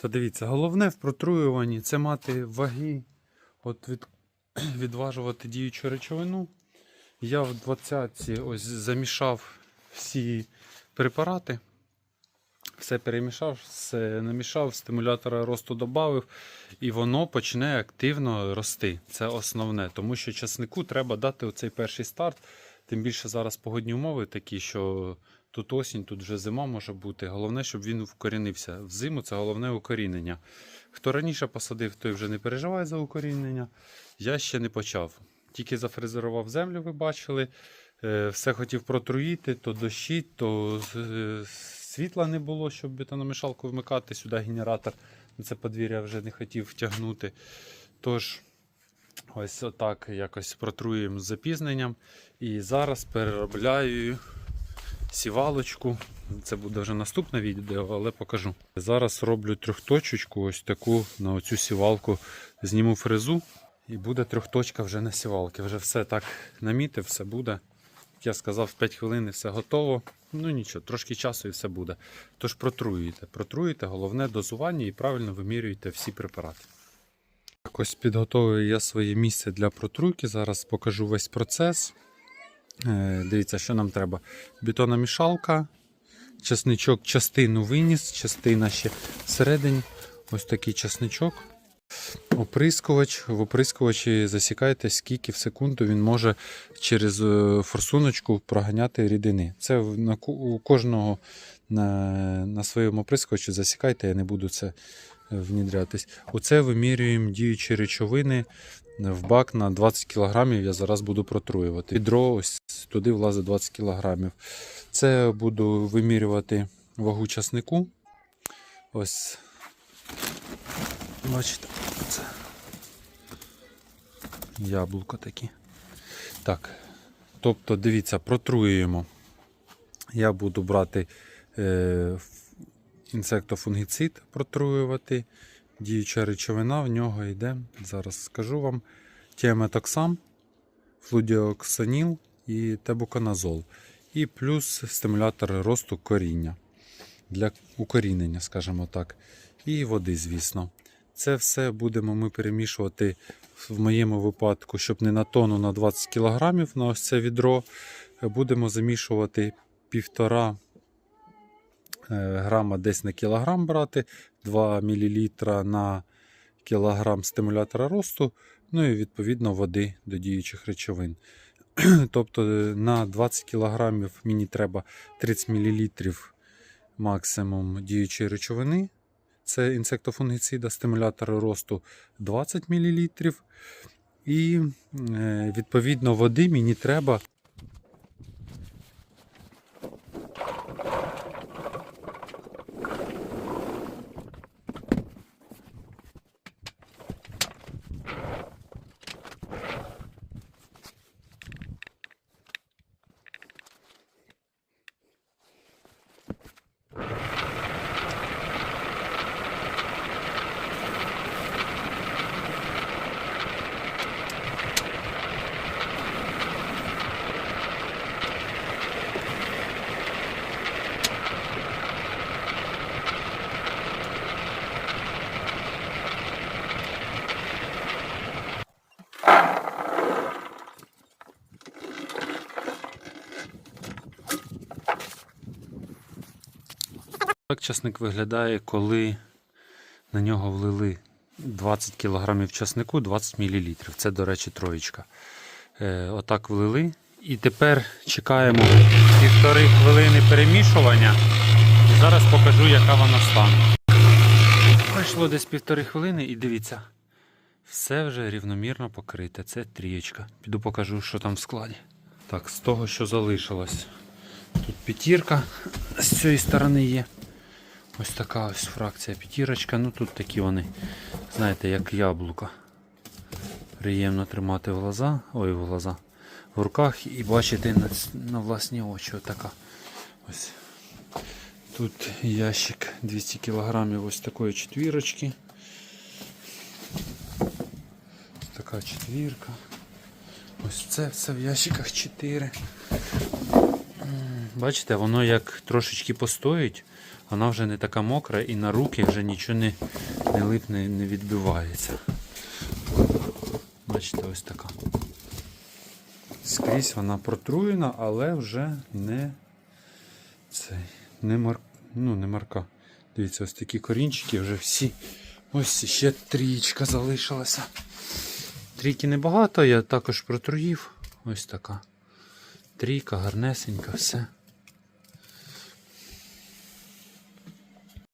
Та дивіться, головне в протруюванні це мати ваги, от від, відважувати діючу речовину. Я в 20 ось замішав всі препарати, все перемішав, все намішав, стимулятора росту додав, і воно почне активно рости. Це основне, тому що часнику треба дати оцей перший старт. Тим більше зараз погодні умови такі, що тут осінь, тут вже зима може бути. Головне, щоб він вкорінився. Взиму це головне укорінення. Хто раніше посадив, той вже не переживає за укорінення. Я ще не почав. Тільки зафрезерував землю, ви бачили. Е, Все хотів протруїти, то дощі, то е, світла не було, щоб бетономішалку вмикати. Сюди генератор на це подвір'я вже не хотів втягнути. Тож, ось отак якось протруємо з запізненням. І зараз переробляю сівалочку. Це буде вже наступне відео, але покажу. Зараз роблю трьохточечку, ось таку на оцю сівалку. Зніму фрезу і буде трьохточка вже на сівалки. Вже все так намітив, все буде. Як я сказав, в 5 хвилин і все готово. Ну нічого, трошки часу і все буде. Тож протруюєте. Протруюєте, головне дозування і правильно вимірюєте всі препарати. Так, ось підготовую я своє місце для протруйки. Зараз покажу весь процес. Е, Дивіться, що нам треба. Бетономішалка, часничок частину виніс, частина ще всередині. Ось такий часничок. Оприскувач. В оприскувачі засікайте, скільки в секунду він може через е, форсуночку проганяти рідини. Це у кожного на, на своєму оприскувачі засікайте, я не буду це е, внідрятись. Оце вимірюємо діючі речовини в бак на 20 кг. Я зараз буду протруювати. Відро ось туди влазить 20 кг. Це буду вимірювати вагу часнику. Ось. Бачите, це яблуко такі. Так. Тобто, дивіться, протруюємо. Я буду брати інсектофунгіцид, протруювати. Діюча речовина в нього йде. Зараз скажу вам. Тіаметоксам, флудіоксаніл і тебуканазол. І плюс стимулятор росту коріння для укорінення, скажімо так. І води, звісно. Це все будемо ми перемішувати в моєму випадку, щоб не на тонну на 20 кг на ось це відро. Будемо замішувати півтора е, грама десь на кілограм брати, 2 мл на кілограм стимулятора росту, ну і відповідно води до діючих речовин. Тобто е, на 20 кг мені треба 30 мл максимум діючої речовини. Це інсектофунгіцида, стимулятор росту 20 мл. І е, відповідно води мені треба Так часник виглядає, коли на нього влили 20 кг часнику, 20 мл. Це, до речі, троєчка. Е, отак влили. І тепер чекаємо півтори хвилини перемішування. І зараз покажу, яка вона стане. Пройшло десь півтори хвилини і дивіться, все вже рівномірно покрите. Це трієчка. Піду покажу, що там в складі. Так, з того, що залишилось. Тут п'ятірка з цієї сторони є. Ось така ось фракція п'ятірочка. Ну тут такі вони, знаєте, як яблука. Приємно тримати в глаза, ой, в глаза, в руках і бачити на, на власні очі. Отака. Ось. Тут ящик 200 кг ось такої четвірочки. Ось така четвірка. Ось це все в ящиках 4. Бачите, воно як трошечки постоїть, вона вже не така мокра і на руки вже нічого не, не липне, не відбивається. Бачите, ось така. Скрізь вона протруєна, але вже не цей, не мар, ну, не марка. Дивіться, ось такі корінчики вже всі. Ось ще трієчка залишилася. Трійки небагато, я також протруїв. Ось така. Трійка, гарнесенька, все.